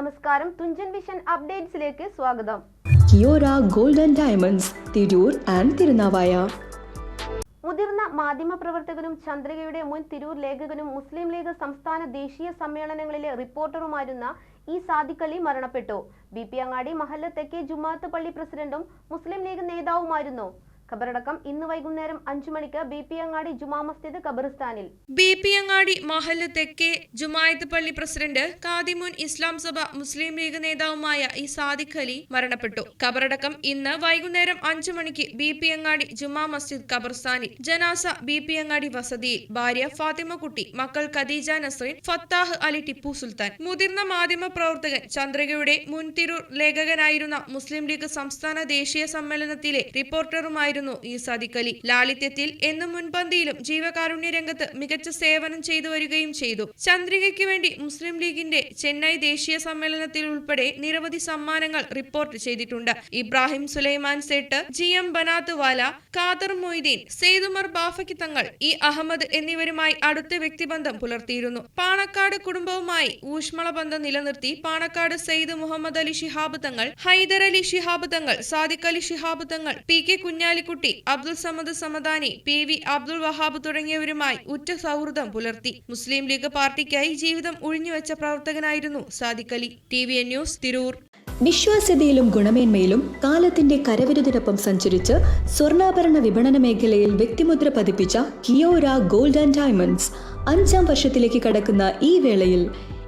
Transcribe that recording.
നമസ്കാരം. തുഞ്ചൻ വിഷൻ അപ്ഡേറ്റ്സിലേക്ക് സ്വാഗതം. Kiora golden diamonds Tirur and Thirunavaya. മുതിർന്ന മാധ്യമപ്രവർത്തകനും ചന്ദ്രികയുടെ മുൻ തിരൂർ ലേഖകനും മുസ്ലിം ലീഗ് സംസ്ഥാന ദേശീയ സമ്മേളനങ്ങളിലെ റിപ്പോർട്ടറുമായിരുന്ന ഇ സാദിഖ് മരണപ്പെട്ടു. ബി പി അങ്ങാടി മഹല്ല തെക്കേ ജുമാത്ത് പള്ളി പ്രസിഡന്റും മുസ്ലിം ലീഗ് നേതാവുമായിരുന്നു. ഖബറടക്കം ഇന്ന് വൈകുന്നേരം അഞ്ചു മണിക്ക് ബി പി അങ്ങാടി ജുമാ മസ്ജിദ് ഖബറിസ്ഥാനിൽ ബി പി അങ്ങാടി മഹല്ല് തെക്കേ ജുമായത്ത് പള്ളി പ്രസിഡന്റ് കാദിമുൻ ഇസ്ലാം സഭ മുസ്ലിം ലീഗ് നേതാവുമായ ഇ സാദിഖ് അലി മരണപ്പെട്ടു. ഖബറടക്കം ഇന്ന് വൈകുന്നേരം അഞ്ചു മണിക്ക് ബി പി അങ്ങാടി ജുമാ മസ്ജിദ് ഖബർസ്ഥാനിൽ. ജനാസ ബി പി അങ്ങാടി വസതിയിൽ. ഭാര്യ ഫാത്തിമക്കുട്ടി മക്കൾ ഖദീജ നസ്രീൻ ഫത്താഹ് അലി ടിപ്പു സുൽത്താൻ. മുതിർന്ന മാധ്യമ പ്രവർത്തകൻ ചന്ദ്രികയുടെ മുൻതിരൂർ ലേഖകനായിരുന്ന മുസ്ലിം ലീഗ് സംസ്ഥാന ദേശീയ സമ്മേളനത്തിലെ റിപ്പോർട്ടറുമായിരുന്നു ഈ സതിക്കലി ലാളിത്യത്തിൽ എന്നും മുൻപന്തിയിലും ജീവകാരുണ്യ രംഗത്ത് മികച്ച സേവനം ചെയ്തു വരികയും ചെയ്തു. ചന്ദ്രികയ്ക്ക് വേണ്ടി മുസ്ലിം ലീഗിന്റെ ചെന്നൈ ദേശീയ സമ്മേളനത്തിൽ ഉൾപ്പെടെ നിരവധി സമ്മാനങ്ങൾ റിപ്പോർട്ട് ചെയ്തിട്ടുണ്ട്. Ibrahim Sulaiman Sait G M Banatwala Khader Moideen Syedumar Bafaqi Thangal E Ahmed എന്നിവരുമായി അടുത്ത വ്യക്തിബന്ധം പുലർത്തിയിരുന്നു. പാണക്കാട് കുടുംബവുമായി ഊഷ്മള ബന്ധം നിലനിർത്തി പാണക്കാട് സെയ്ദ് മുഹമ്മദ് അലി ശിഹാബ് തങ്ങൾ ഹൈദർ അലി ശിഹാബ് തങ്ങൾ Sadiq Ali Shihab Thangal P K Kunhalikutty Abdul Samad Samadani P V Abdul Wahab തുടങ്ങിയവരുമായി ഉറ്റ സൗഹൃദം പുലർത്തി. മുസ്ലിം ലീഗ് പാർട്ടിക്കായി ജീവിതം ഒഴിഞ്ഞുവെച്ച പ്രവർത്തകനായിരുന്നു Sadiq Ali. T V N news Tirur. വിശ്വാസ്യതയിലും ഗുണമേന്മയിലും കാലത്തിന്റെ കരവിരുതിനൊപ്പം സഞ്ചരിച്ച് സ്വർണാഭരണ വിപണന മേഖലയിൽ വ്യക്തിമുദ്ര പതിപ്പിച്ച കിയോര ഗോൾഡ് ആൻഡ് ഡയമണ്ട്സ് അഞ്ചാം വർഷത്തിലേക്ക് കടക്കുന്ന ഈ വേളയിൽ